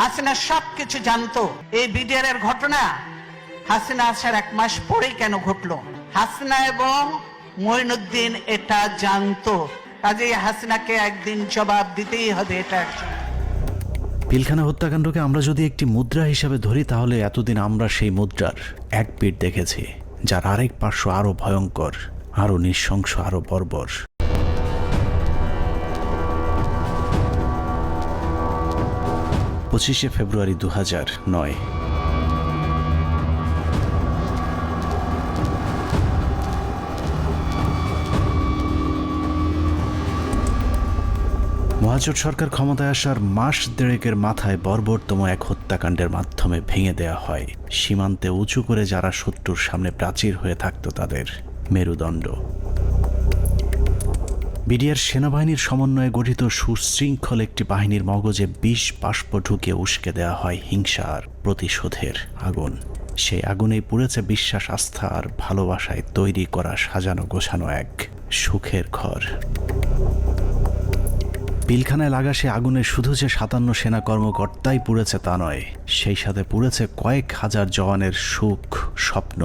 হাসিনা সব কিছু জানতো। এই বিডিআর এর ঘটনা হাসিনা আসার এক মাস পরেই কেন ঘটলো? হাসিনা এবং মঈনুদ্দিন এটা জানতো। কাজেই হাসিনাকে একদিন জবাব দিতেই হবে এটা পিলখানা হত্যাকাণ্ডকে আমরা যদি একটি মুদ্রা হিসাবে ধরি, তাহলে এতদিন আমরা সেই মুদ্রার এক পিঠ দেখেছি, যার আরেক পার্শ্ব আরও ভয়ঙ্কর, আরও নৃশংস, আরও বর্বর। পঁচিশে ফেব্রুয়ারি দু নয়। মহাজোট সরকার ক্ষমতায় আসার মাস দেড়েকের মাথায় বর্বরতম এক হত্যাকাণ্ডের মাধ্যমে ভেঙে দেয়া হয়। সীমান্তে উঁচু করে যারা শত্রুর সামনে প্রাচীর হয়ে থাকত তাদের মেরুদণ্ড। বিডিআর সেনাবাহিনীর সমন্বয়ে গঠিত সুশৃঙ্খল একটি বাহিনীর মগজে বিষ বাষ্প ঢুকে উস্কে দেওয়া হয় হিংসার প্রতিশোধের আগুন। সেই আগুনেই পুড়েছে বিশ্বাস, আস্থা আর ভালোবাসায় তৈরি করা সাজানো গোছানো এক সুখের ঘর। পিলখানায় লাগা সে আগুনে শুধু যে সাতান্ন সেনা কর্মকর্তাই পুড়েছে তা নয়, সেই সাথে পুড়েছে কয়েক হাজার জওয়ানের সুখ, স্বপ্ন,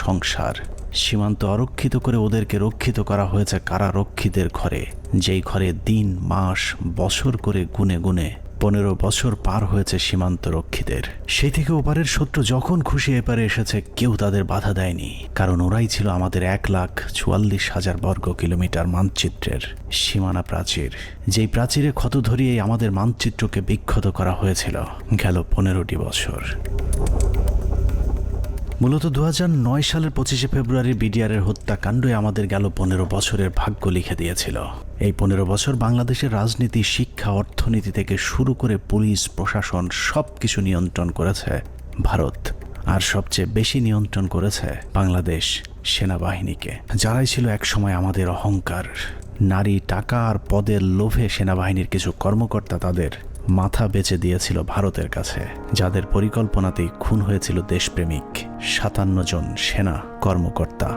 সংসার। সীমান্ত অরক্ষিত করে ওদেরকে রক্ষিত করা হয়েছে কারা কারারক্ষীদের ঘরে। যেই ঘরে দিন, মাস, বছর করে গুনে গুনে পনেরো বছর পার হয়েছে সীমান্ত রক্ষীদের সেই থেকে ওপারের শত্রু যখন খুশি এপারে এসেছে, কেউ তাদের বাধা দেয়নি। কারণ ওরাই ছিল আমাদের এক লাখ চুয়াল্লিশ হাজার বর্গ কিলোমিটার মানচিত্রের সীমানা প্রাচীর। যেই প্রাচীরে ক্ষত ধরিয়েই আমাদের মানচিত্রকে বিক্ষত করা হয়েছিল, গেল পনেরোটি বছর। মূলত দু সালের পঁচিশে ফেব্রুয়ারি বিডিআরের হত্যাকাণ্ডই আমাদের গেল পনেরো বছরের ভাগ্য লিখে দিয়েছিল। এই পনেরো বছর বাংলাদেশের রাজনীতি, শিক্ষা, অর্থনীতি থেকে শুরু করে পুলিশ, প্রশাসন সব কিছু নিয়ন্ত্রণ করেছে ভারত। আর সবচেয়ে বেশি নিয়ন্ত্রণ করেছে বাংলাদেশ সেনাবাহিনীকে। যারাই ছিল একসময় আমাদের অহংকার, নারী টাকা আর পদের লোভে সেনাবাহিনীর কিছু কর্মকর্তা তাদের মাথা বেচে দিয়েছিল ভারতের কাছে, যাদের পরিকল্পনাতেই খুন হয়েছিল দেশপ্রেমিক সাতান্ন জন সেনা কর্মকর্তা।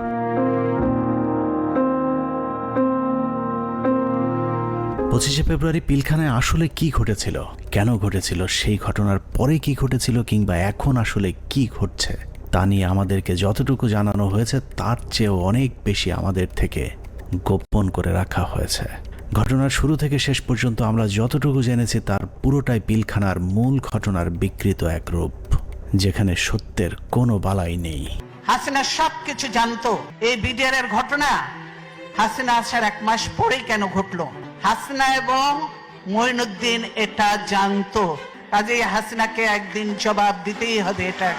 পঁচিশে ফেব্রুয়ারি পিলখানায় আসলে কি ঘটেছিল? কেন ঘটেছিল? সেই ঘটনার পরে কি ঘটেছিল কিংবা এখন আসলে কি ঘটছে? তা নিয়ে আমাদেরকে যতটুকু জানানো হয়েছে, তার চেয়েও অনেক বেশি আমাদের থেকে গোপন করে রাখা হয়েছে। ঘটনার শুরু থেকে শেষ পর্যন্ত আমরা যতটুকু জেনেছি তার পুরোটাই পিলখানার মূল ঘটনার বিকৃত এক রূপ যেখানে সত্যের কোনো বালাই নেই। হাসিনা সব কিছু জানতো। এই বিডিআর এর ঘটনা হাসিনা আসার এক মাস পরেই কেন ঘটলো? হাসিনা এবং মঈনুদ্দিন এটা জানতো। কাজেই হাসিনাকে একদিন জবাব দিতেই হবে এটা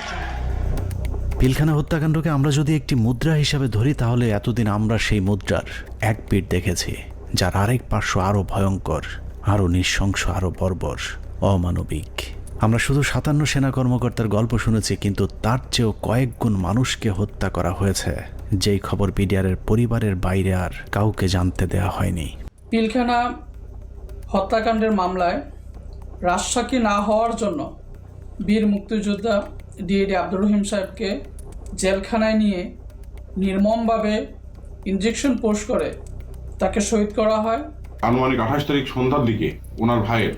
পিলখানা হত্যাকাণ্ডকে আমরা যদি একটি মুদ্রা হিসাবে ধরি তাহলে এতদিন আমরা সেই মুদ্রার এক পিঠ দেখেছি। যার আরেক পার্শ্ব আরও ভয়ঙ্কর আরও নৃশংস, আরও বর্বর, অমানবিক। আমরা শুধু সাতান্ন সেনা কর্মকর্তার গল্প শুনেছি, কিন্তু তার চেয়েও কয়েক গুণ মানুষকে হত্যা করা হয়েছে। যেই খবর বিডিআরের পরিবারের বাইরে আর কাউকে জানতে দেওয়া হয়নি। পিলখানা হত্যাকাণ্ডের মামলায় রাজসাক্ষী না হওয়ার জন্য বীর মুক্তিযোদ্ধা ডিএডি আব্দুর রহিম সাহেবকে জেলখানায় নিয়ে নির্মমভাবে ইঞ্জেকশন পোষ করে তাকে শহীদ করা হয়। আনুমানিক আঠাশ তারিখ সন্ধ্যার দিকে ওনার ভাইয়ের